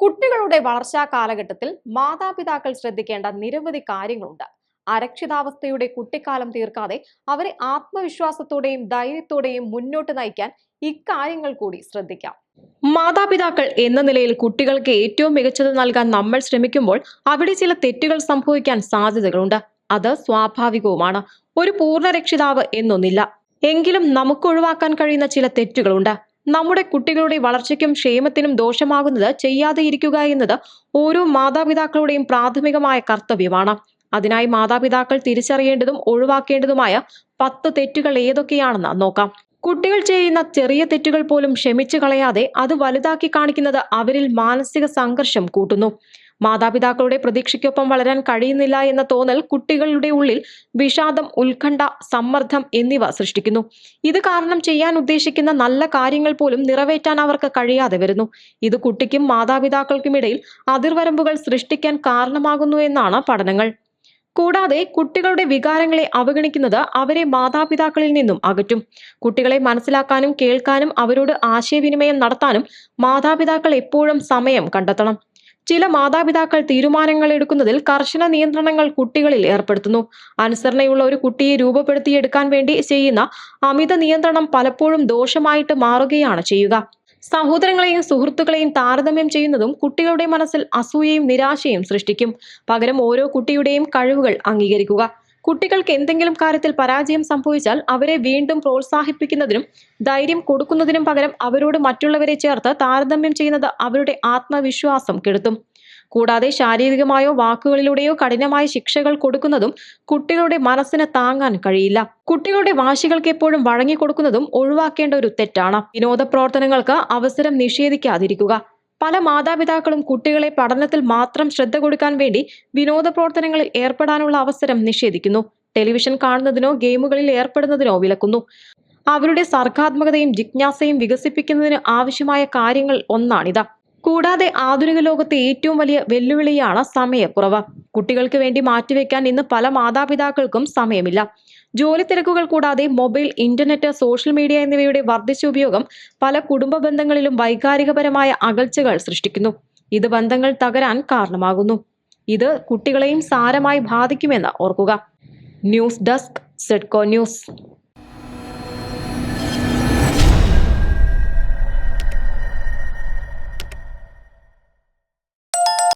കുട്ടികളുടെ വളർച്ചാ കാലഘട്ടത്തിൽ മാതാപിതാക്കൾ ശ്രദ്ധിക്കേണ്ട നിരവധി കാര്യങ്ങളുണ്ട്. അരക്ഷിതാവസ്ഥയുടെ കുട്ടിക്കാലം തീർക്കാതെ അവരെ ആത്മവിശ്വാസത്തോടെയും ധൈര്യത്തോടെയും മുന്നോട്ട് നയിക്കാൻ ഇക്കാര്യങ്ങൾ കൂടി ശ്രദ്ധിക്കാം. മാതാപിതാക്കൾ എന്ന നിലയിൽ കുട്ടികൾക്ക് ഏറ്റവും മികച്ചത് നൽകാൻ നമ്മൾ ശ്രമിക്കുമ്പോൾ അവിടെ ചില തെറ്റുകൾ സംഭവിക്കാൻ സാധ്യതകളുണ്ട്. അത് സ്വാഭാവികവുമാണ്. ഒരു പൂർണ രക്ഷിതാവ് എന്നൊന്നില്ല. എങ്കിലും നമുക്ക് ഒഴിവാക്കാൻ കഴിയുന്ന ചില തെറ്റുകളുണ്ട്. നമ്മുടെ കുട്ടികളുടെ വളർച്ചയ്ക്കും ക്ഷേമത്തിനും ദോഷമാകുന്നത് ചെയ്യാതെ ഇരിക്കുക എന്നത് ഓരോ മാതാപിതാക്കളുടെയും പ്രാഥമികമായ കർത്തവ്യമാണ്. അതിനായി മാതാപിതാക്കൾ തിരിച്ചറിയേണ്ടതും ഒഴിവാക്കേണ്ടതുമായ പത്ത് തെറ്റുകൾ ഏതൊക്കെയാണെന്ന് നോക്കാം. കുട്ടികൾ ചെയ്യുന്ന ചെറിയ തെറ്റുകൾ പോലും ക്ഷമിച്ചു കളയാതെ അത് വലുതാക്കി കാണിക്കുന്നത് അവരിൽ മാനസിക സംഘർഷം കൂട്ടുന്നു. മാതാപിതാക്കളുടെ പ്രതീക്ഷയ്ക്കൊപ്പം വളരാൻ കഴിയുന്നില്ല എന്ന തോന്നൽ കുട്ടികളുടെ ഉള്ളിൽ വിഷാദം ഉത്കണ്ഠ സമ്മർദ്ദം എന്നിവ സൃഷ്ടിക്കുന്നു. ഇത് കാരണം ചെയ്യാൻ ഉദ്ദേശിക്കുന്ന നല്ല കാര്യങ്ങൾ പോലും നിറവേറ്റാൻ അവർക്ക് കഴിയാതെ വരുന്നു. ഇത് കുട്ടിക്കും മാതാപിതാക്കൾക്കും ഇടയിൽ അതിർവരമ്പുകൾ സൃഷ്ടിക്കാൻ കാരണമാകുന്നു എന്നാണ് പഠനങ്ങൾ. കൂടാതെ കുട്ടികളുടെ വികാരങ്ങളെ അവഗണിക്കുന്നത് അവരെ മാതാപിതാക്കളിൽ നിന്നും അകറ്റും. കുട്ടികളെ മനസ്സിലാക്കാനും കേൾക്കാനും അവരോട് ആശയവിനിമയം നടത്താനും മാതാപിതാക്കൾ എപ്പോഴും സമയം കണ്ടെത്തണം. ചില മാതാപിതാക്കൾ തീരുമാനങ്ങൾ എടുക്കുന്നതിൽ കർശന നിയന്ത്രണങ്ങൾ കുട്ടികളിൽ ഏർപ്പെടുത്തുന്നു. അനുസരണയുള്ള ഒരു കുട്ടിയെ രൂപപ്പെടുത്തിയെടുക്കാൻ വേണ്ടി ചെയ്യുന്ന അമിത നിയന്ത്രണം പലപ്പോഴും ദോഷമായിട്ട് മാറുകയാണ് ചെയ്യുക. സഹോദരങ്ങളെയും സുഹൃത്തുക്കളെയും താരതമ്യം ചെയ്യുന്നതും കുട്ടികളുടെ മനസ്സിൽ അസൂയയും നിരാശയും സൃഷ്ടിക്കും. പകരം ഓരോ കുട്ടിയുടെയും കഴിവുകൾ അംഗീകരിക്കുക. കുട്ടികൾക്ക് എന്തെങ്കിലും കാര്യത്തിൽ പരാജയം സംഭവിച്ചാൽ അവരെ വീണ്ടും പ്രോത്സാഹിപ്പിക്കുന്നതിനും ധൈര്യം കൊടുക്കുന്നതിനും പകരം അവരോട് മറ്റുള്ളവരെ ചേർത്ത് താരതമ്യം ചെയ്യുന്നത് അവരുടെ ആത്മവിശ്വാസം കെടുത്തും. കൂടാതെ ശാരീരികമായോ വാക്കുകളിലൂടെയോ കഠിനമായ ശിക്ഷകൾ കൊടുക്കുന്നതും കുട്ടികളുടെ മനസ്സിന് താങ്ങാൻ കഴിയില്ല. കുട്ടികളുടെ വാശികൾക്ക് എപ്പോഴും വഴങ്ങിക്കൊടുക്കുന്നതും ഒഴിവാക്കേണ്ട ഒരു തെറ്റാണ്. വിനോദ പ്രവർത്തനങ്ങൾക്ക് അവസരം നിഷേധിക്കാതിരിക്കുക. പല മാതാപിതാക്കളും കുട്ടികളെ പഠനത്തിൽ മാത്രം ശ്രദ്ധ കൊടുക്കാൻ വേണ്ടി വിനോദ പ്രവർത്തനങ്ങളിൽ ഏർപ്പെടാനുള്ള അവസരം നിഷേധിക്കുന്നു. ടെലിവിഷൻ കാണുന്നതിനോ ഗെയിമുകളിൽ ഏർപ്പെടുന്നതിനോ വിലക്കുന്നു. അവരുടെ സർഗാത്മകതയും ജിജ്ഞാസയും വികസിപ്പിക്കുന്നതിന് ആവശ്യമായ കാര്യങ്ങൾ ഒന്നാണിത്. കൂടാതെ ആധുനിക ലോകത്തെ ഏറ്റവും വലിയ വെല്ലുവിളിയാണ് സമയക്കുറവ്. കുട്ടികൾക്ക് വേണ്ടി മാറ്റിവെക്കാൻ ഇന്ന് പല മാതാപിതാക്കൾക്കും സമയമില്ല. ജോലി തിരക്കുകൾ കൂടാതെ മൊബൈൽ ഇന്റർനെറ്റ് സോഷ്യൽ മീഡിയ എന്നിവയുടെ വർദ്ധിച്ച ഉപയോഗം പല കുടുംബ ബന്ധങ്ങളിലും വൈകാരികപരമായ അകൽച്ചകൾ സൃഷ്ടിക്കുന്നു. ഇത് ബന്ധങ്ങൾ തകരാൻ കാരണമാകുന്നു. ഇത് കുട്ടികളെയും സാരമായി ബാധിക്കുമെന്ന് ഓർക്കുക. News desk സെഡ്കോ news